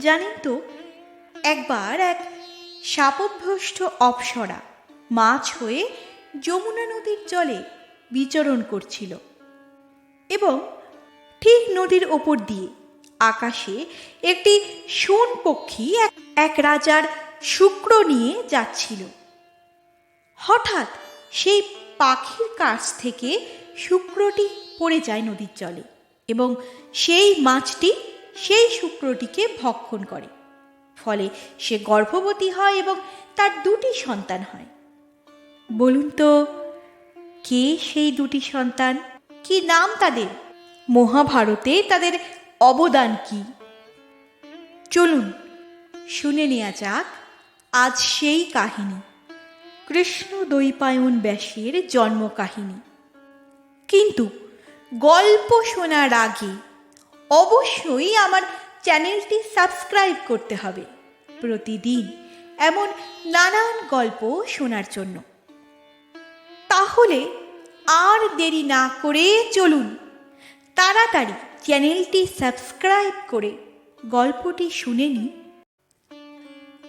জানেন তো, একবার এক শাপভ্রষ্ট অপ্সরা মাছ হয়ে যমুনা নদীর জলে বিচরণ করছিল এবং ঠিক নদীর ওপর দিয়ে আকাশে একটি সোন পক্ষী এক রাজার শুক্র নিয়ে যাচ্ছিল। হঠাৎ সেই পাখির কাছ থেকে শুক্রটি পড়ে যায় নদীর জলে এবং সেই মাছটি সেই শুক্রটিকে ভক্ষণ করে। ফলে সে গর্ভবতী হয় এবং তার দুটি সন্তান হয়। বলুন তো, কে সেই দুটি সন্তান? কি নাম তাদের? মহাভারতে তাদের অবদান কি? চলুন, শুনে নেওয়া যাক আজ সেই কাহিনী। কৃষ্ণ দৈপায়ন ব্যাসের জন্ম কাহিনী কিন্তু গল্প শোনার আগে অবশ্যই আমার চ্যানেলটি সাবস্ক্রাইব করতে হবে প্রতিদিন এমন নানান গল্প শোনার জন্য। তাহলে আর দেরি না করে চলুন তাড়াতাড়ি চ্যানেলটি সাবস্ক্রাইব করে গল্পটি শুনে নিই।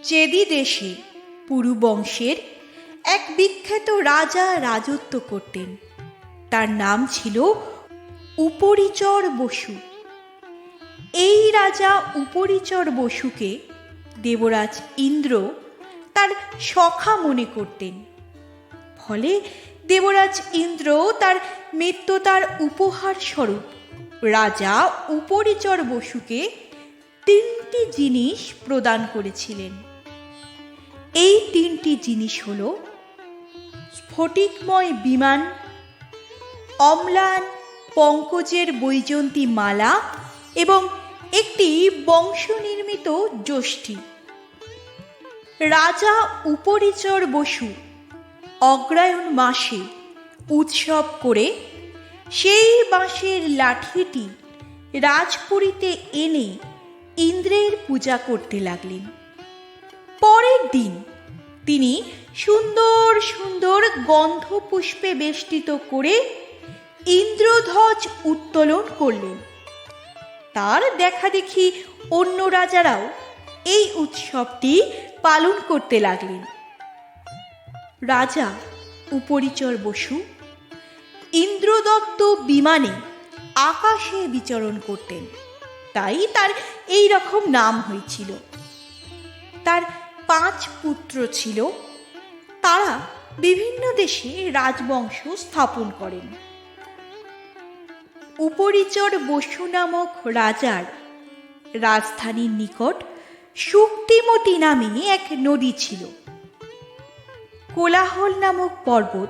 চেদি দেশে পুরু বংশের এক বিখ্যাত রাজা রাজত্ব করতেন। তার নাম ছিল উপরিচর বসু। এই রাজা উপরিচর বসুকে দেবরাজ ইন্দ্র তার সখা মনে করতেন। ফলে দেবরাজ ইন্দ্র তার মিত্রতার উপহার স্বরূপ রাজা উপরিচর বসুকে তিনটি জিনিস প্রদান করেছিলেন। এই তিনটি জিনিস হল স্ফটিকময় বিমান, অম্লান, পঙ্কজের বৈজন্তী মালা এবং একটি বংশনির্মিত যষ্টি রাজা উপরিচর বসু অগ্রায়ণ মাসে উৎসব করে সেই বাঁশের লাঠিটি রাজপুরীতে এনে ইন্দ্রের পূজা করতে লাগলেন। পরের দিন তিনি সুন্দর সুন্দর গন্ধ পুষ্পে বেষ্টিত করে ইন্দ্রধ্বজ উত্তোলন করলেন। তার দেখা দেখি অন্য রাজারাও এই উৎসবটি পালন করতে লাগলেন। রাজা উপরিচর বসু ইন্দ্রদত্ত বিমানে আকাশে বিচরণ করতেন। তাই তার এই রকম নাম হয়েছিল। তার পাঁচ পুত্র ছিল। তারা বিভিন্ন দেশে রাজবংশ স্থাপন করেন। উপরিচর বসু নামক রাজার রাজধানীর নিকট শুক্তিমতি নামে এক নদী ছিল। কোলাহল নামক পর্বত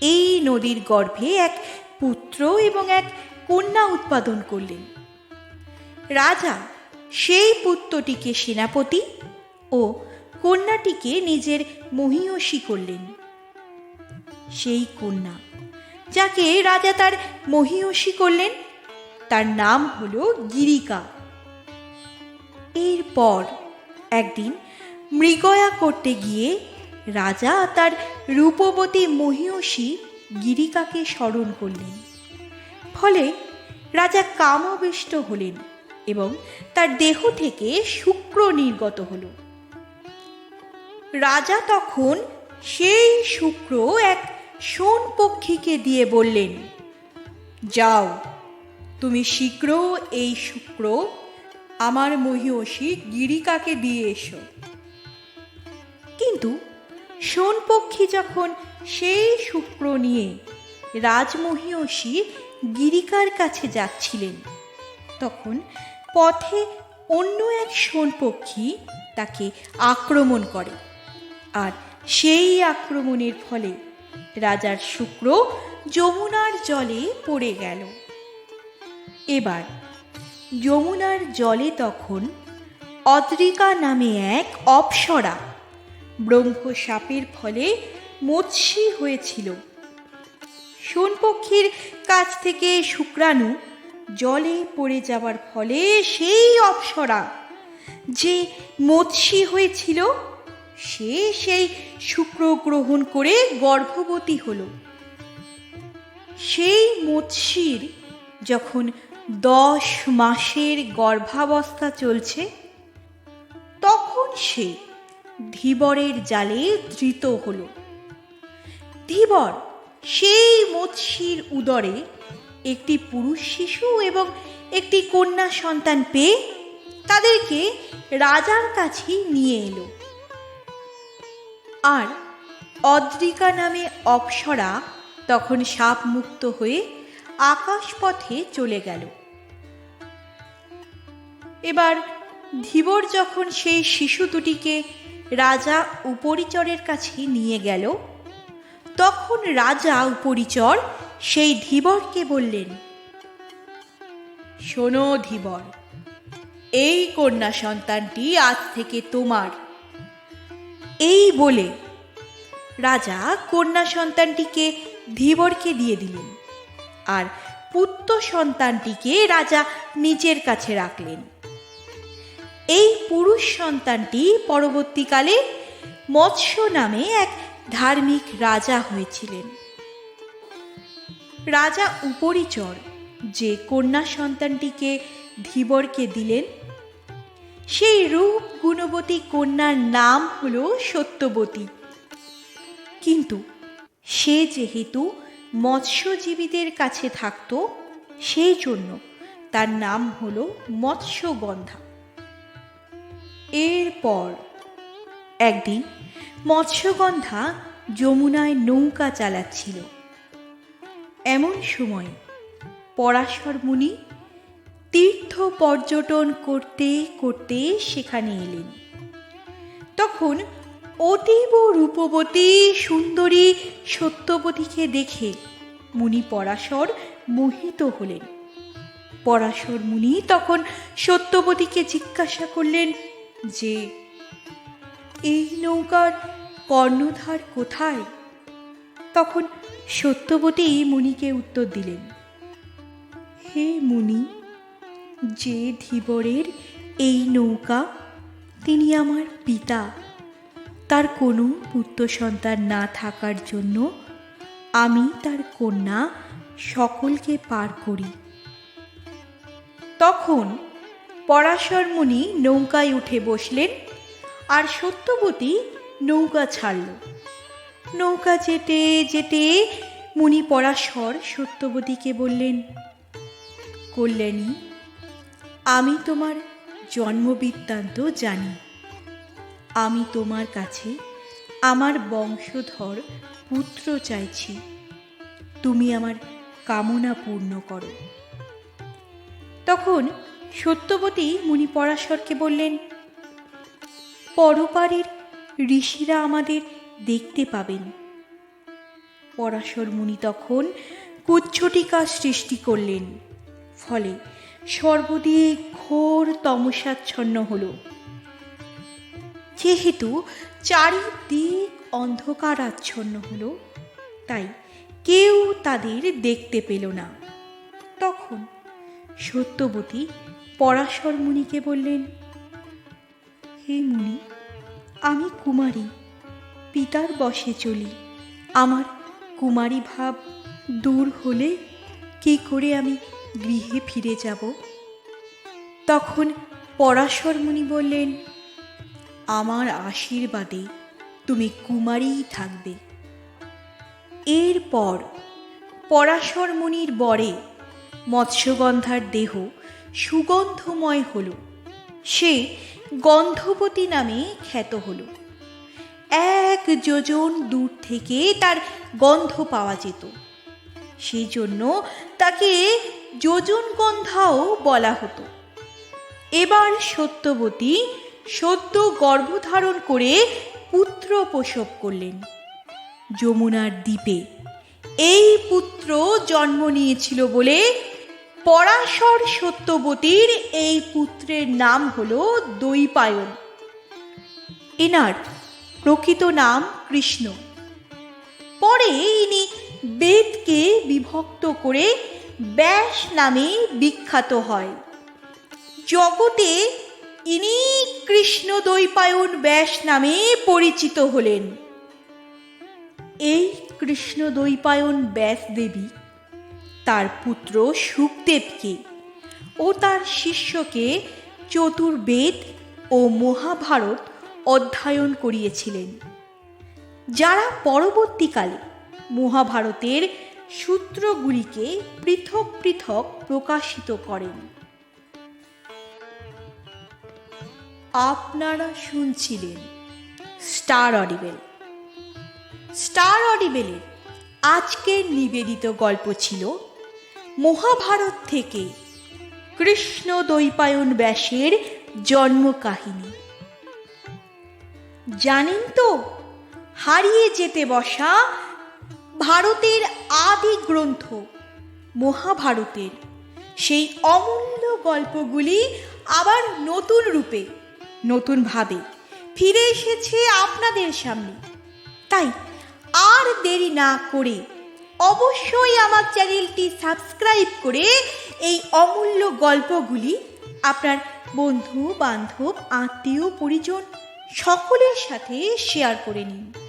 এই নদীর গর্ভে এক পুত্র এবং এক কন্যা উৎপাদন করলেন। রাজা সেই পুত্রটিকে সেনাপতি ও কন্যাটিকে নিজের মহিয়সী করলেন। সেই কন্যা যাকে রাজা তার মহিয়সী করলেন, তার নাম হল গিরিকা। এরপর একদিন মৃগয়া করতে গিয়ে রাজা তার রূপবতী মহিয়সী গিরিকাকে স্মরণ করলেন। ফলে রাজা কামবিষ্ট হলেন এবং তার দেহ থেকে শুক্র নির্গত হল। রাজা তখন সেই শুক্র এক সোন পক্ষীকে দিয়ে বললেন, যাও, তুমি শীঘ্র এই শুক্র আমার মহিষী গিরিকাকে দিয়ে এসো। কিন্তু সোনপক্ষী যখন সেই শুক্র নিয়ে রাজমহিষী গিরিকার কাছে যাচ্ছিলেন, তখন পথে অন্য এক সোনপক্ষী তাকে আক্রমণ করে। আর সেই আক্রমণের ফলে রাজার শুক্র যমুনার জলে পড়ে গেল। এবার যমুনার জলে তখন অদ্রিকা নামে এক অপ্সরা ব্রহ্মসাপের ফলে মৎস্যী হয়েছিল। সোনপক্ষীর কাছ থেকে শুক্রাণু জলে পড়ে যাওয়ার ফলে সেই অপ্সরা যে মৎস্যী হয়েছিল সে সেই শুক্র গ্রহণ করে গর্ভবতী হল। সেই মৎস্যির যখন দশ মাসের গর্ভাবস্থা চলছে, তখন সে ধীবরের জালে ধৃত হল। ধীবর সেই মৎস্যির উদরে একটি পুরুষ শিশু এবং একটি কন্যা সন্তান পেয়ে তাদেরকে রাজার কাছে নিয়ে এলো। আর অদ্রিকা নামে অপ্সরা তখন সাপ মুক্ত হয়ে আকাশপথে চলে গেল। এবার ধীবর যখন সেই শিশু দুটিকে রাজা উপরিচরের কাছে নিয়ে গেল, তখন রাজা উপরিচর সেই ধীবরকে বললেন, শোনো ধীবর, এই কন্যা সন্তানটি আজ থেকে তোমার এই বলে রাজা কন্যা সন্তানটিকে ধীবরকে দিয়ে দিলেন আর পুত্র সন্তানটিকে রাজা নিজের কাছে রাখলেন। এই পুরুষ সন্তানটি পরবর্তীকালে মৎস্য নামে এক ধার্মিক রাজা হয়েছিলেন। রাজা উপরিচর যে কন্যা সন্তানটিকে ধীবরকে দিলেন সেই রূপ গুণবতী কন্যার নাম হল সত্যবতী। কিন্তু সে যেহেতু মৎস্যজীবীদের কাছে থাকত, সেই জন্য তার নাম হল মৎস্যগন্ধা। এরপর একদিন মৎস্যগন্ধা যমুনায় নৌকা চালাচ্ছিল। এমন সময় পরাশর মুনি তীর্থ পর্যটন করতে করতে সেখানে এলেন। তখন অতীব রূপবতী সুন্দরী সত্যবতীকে দেখে মুনি পরাশর মোহিত হলেন। পরাশর মুনি তখন সত্যবতীকে জিজ্ঞাসা করলেন যে, এই নৌকার কর্ণধার কোথায়? তখন সত্যবতী মুনিকে উত্তর দিলেন, হে মুনি যে ধীবরের এই নৌকা, তিনি আমার পিতা। তার কোনো পুত্র সন্তান না থাকার জন্য আমি তার কন্যা সকলকে পার করি। তখন পরাশর মুনি নৌকায় উঠে বসলেন আর সত্যবতী নৌকা ছাড়ল। নৌকা যেতে যেতে মুনি পরাশর সত্যবতীকে বললেন, কল্যাণী আমি তোমার জন্মবৃত্তান্ত জানি। আমি তোমার কাছে আমার বংশধর পুত্র চাইছি। তুমি আমার কামনা পূর্ণ করো। তখন সত্যবতী মুনি পরাশরকে বললেন, পরপারের ঋষিরা আমাদের দেখতে পাবেন। পরাশর মুনি তখন কুচ্ছটিকা সৃষ্টি করলেন। ফলে সর্বদিক ঘোর তমসাচ্ছন্ন হল। যেহেতু চারিদিক অন্ধকার আচ্ছন্ন হল, তাই কেউ তাদের দেখতে পেল না। তখন সত্যবতী পরাশর মুনিকে বললেন, হে মুনি, আমি কুমারী, পিতার বসে চলি। আমার কুমারী ভাব দূর হলে কি করে আমি গৃহে ফিরে যাব। তখন পরাশর মুনি বললেন, আমার আশীর্বাদে তুমি কুমারীই থাকবে। এরপর পরাশর মুনির বরে মৎস্যগন্ধার দেহ সুগন্ধময় হল। সে গন্ধবতী নামে খ্যাত হল। এক যোজন দূর থেকে তার গন্ধ পাওয়া যেত। সেই জন্য তাকে যোজন গন্ধাও বলা হতো। এবার সত্যবতী সদ্য গর্ভধারণ করে পুত্র প্রসব করলেন। যমুনার দ্বীপে এই পুত্র জন্ম নিয়েছিল বলে পরাশর সত্যবতীর এই পুত্রের নাম হল দৈপায়ন। এনার প্রকৃত নাম কৃষ্ণ। পরে ইনি বেদকে বিভক্ত করে ব্যাস নামে বিখ্যাত হয়। জগতে ইনি কৃষ্ণ দৈপায়ন ব্যাস নামে পরিচিত হলেন। এই কৃষ্ণ দৈপায়ন ব্যাস দেবী তার পুত্র সুখদেবকে ও তার শিষ্যকে চতুর্বেদ ও মহাভারত অধ্যয়ন করিয়েছিলেন। যারা পরবর্তীকালে মহাভারতের সূত্রগুলিকে পৃথক পৃথক প্রকাশিত করেন। আপনারা শুনছিলেন স্টার অডিবেল। স্টার অডিবেলের আজকের নিবেদিত গল্প ছিল মহাভারত থেকে কৃষ্ণ দৈপায়ন ব্যাসের জন্ম কাহিনী জানেন তো, হারিয়ে যেতে বসা ভারতের আদি গ্রন্থ, মহাভারতের। সেই অমূল্য গল্পগুলি আবার নতুন রূপে নতুনভাবে ফিরে এসেছে আপনাদের সামনে। তাই আর দেরি না করে অবশ্যই আমার চ্যানেলটি সাবস্ক্রাইব করে এই অমূল্য গল্পগুলি আপনার বন্ধু বান্ধব আত্মীয় পরিজন সকলের সাথে শেয়ার করে নিন।